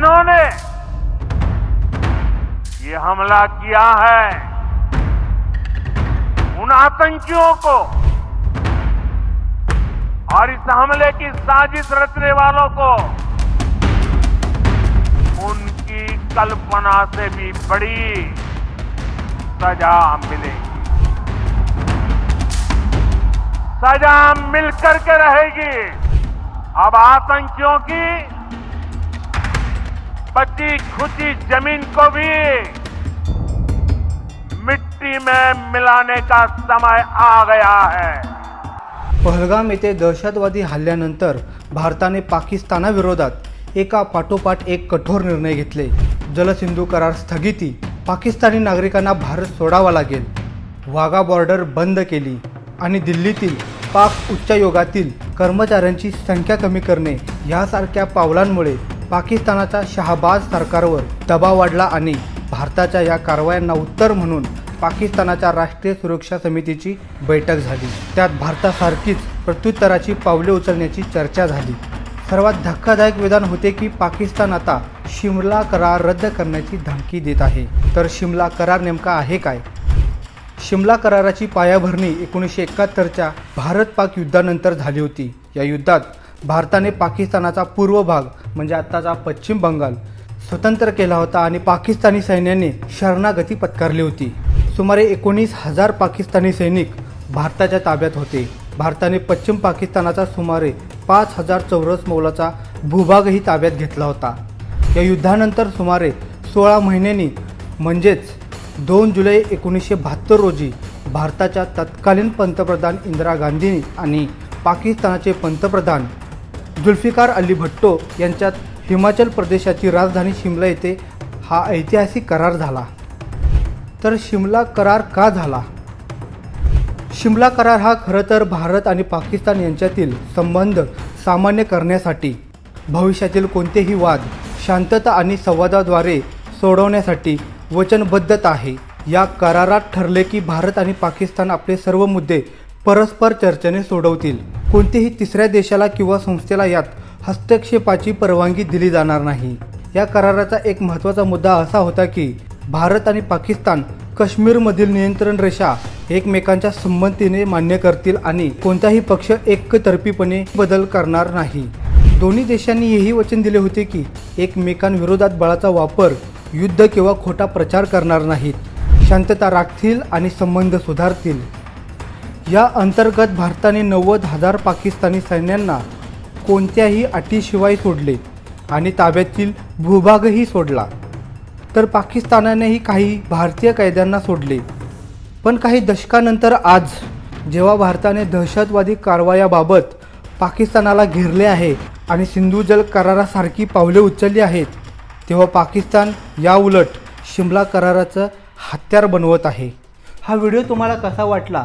जिन्होंने ये हमला किया है। उन आतंकियों को और इस हमले की साजिश रचने वालों को उनकी कल्पना से भी बड़ी सजा मिलेगी। सजा मिलकर के रहेगी। अब आतंकियों की बची खुची जमीन को भी मिट्टी में मिलाने का समय आ गया है। पहलगाम येथे दहशतवादी हल्ल्यानंतर भारताने पाकिस्तानाविरोधात एका पाठोपाठ एक कठोर निर्णय घेतले. जलसिंधू करार स्थगिती पाकिस्तानी नागरिकांना भारत सोडावा लागेल. वाघा बॉर्डर बंद केली आणि दिल्लीतील पाक उच्चायोगातील कर्मचाऱ्यांची संख्या कमी करणे यासारख्या पावलांमुळे पाकिस्तानाच्या शहाबाज सरकारवर दबाव वाढला आणि भारताच्या या कारवायांना उत्तर म्हणून पाकिस्तानाच्या राष्ट्रीय सुरक्षा समितीची बैठक झाली. त्यात भारतासारखीच प्रत्युत्तराची पावले उचलण्याची चर्चा झाली. सर्वात धक्कादायक विधान होते की पाकिस्तान आता शिमला करार रद्द करण्याची धमकी देत आहे. तर शिमला करार नेमका आहे काय? शिमला कराराची पायाभरणी एकोणीसशे एकाहत्तरच्या भारत पाक युद्धानंतर झाली होती. या युद्धात भारताने पाकिस्तानाचा पूर्व भाग म्हणजे आत्ताचा पश्चिम बंगाल स्वतंत्र केला होता आणि पाकिस्तानी सैन्याने शरणागती पत्करली होती. सुमारे एकोणीस हजार पाकिस्तानी सैनिक भारताच्या ताब्यात होते. भारताने पश्चिम पाकिस्तानाचा सुमारे पाच हजार चौरस मौलाचा भूभागही ताब्यात घेतला होता. या युद्धानंतर सुमारे सोळा महिन्यांनी म्हणजेच दोन जुलै एकोणीसशे बहात्तर रोजी भारताच्या तत्कालीन पंतप्रधान इंदिरा गांधींनी आणि पाकिस्तानाचे पंतप्रधान जुल्फिकार अली भट्टो यांच्यात हिमाचल प्रदेशाची राजधानी शिमला येथे हा ऐतिहासिक करार झाला. तर शिमला करार का झाला? शिमला करार हा खरं तर भारत आणि पाकिस्तान यांच्यातील संबंध सामान्य करण्यासाठी भविष्यातील कोणतेही वाद शांतता आणि संवादाद्वारे सोडवण्यासाठी वचनबद्धता आहे. या करारात ठरले की भारत आणि पाकिस्तान आपले सर्व मुद्दे परस्पर चर्चेने सोडवतील. कोणत्याही तिसऱ्या देशाला किंवा संस्थेला यात हस्तक्षेपाची परवानगी दिली जाणार नाही. या कराराचा एक महत्त्वाचा मुद्दा असा होता की भारत आणि पाकिस्तान काश्मीरमधील नियंत्रण रेषा एकमेकांच्या संमतीने मान्य करतील आणि कोणताही पक्ष एकतर्फीपणे बदल करणार नाही. दोन्ही देशांनी हेही वचन दिले होते की एकमेकांविरोधात बळाचा वापर युद्ध किंवा खोटा प्रचार करणार नाहीत. शांतता राखतील आणि संबंध सुधारतील. या अंतर्गत भारताने नव्वद हजार पाकिस्तानी सैन्यांना कोणत्याही अटीशिवाय सोडले आणि ताब्यातील भूभागही सोडला. तर पाकिस्तानानेही काही भारतीय कैद्यांना सोडले. पण काही दशकानंतर आज जेव्हा भारताने दहशतवादी कारवायाबाबत पाकिस्तानाला घेरले आहे आणि सिंधू जल करारासारखी पावले उचलली आहेत तेव्हा पाकिस्तान याउलट शिमला कराराचं हत्यार बनवत आहे. हा व्हिडिओ तुम्हाला कसा वाटला?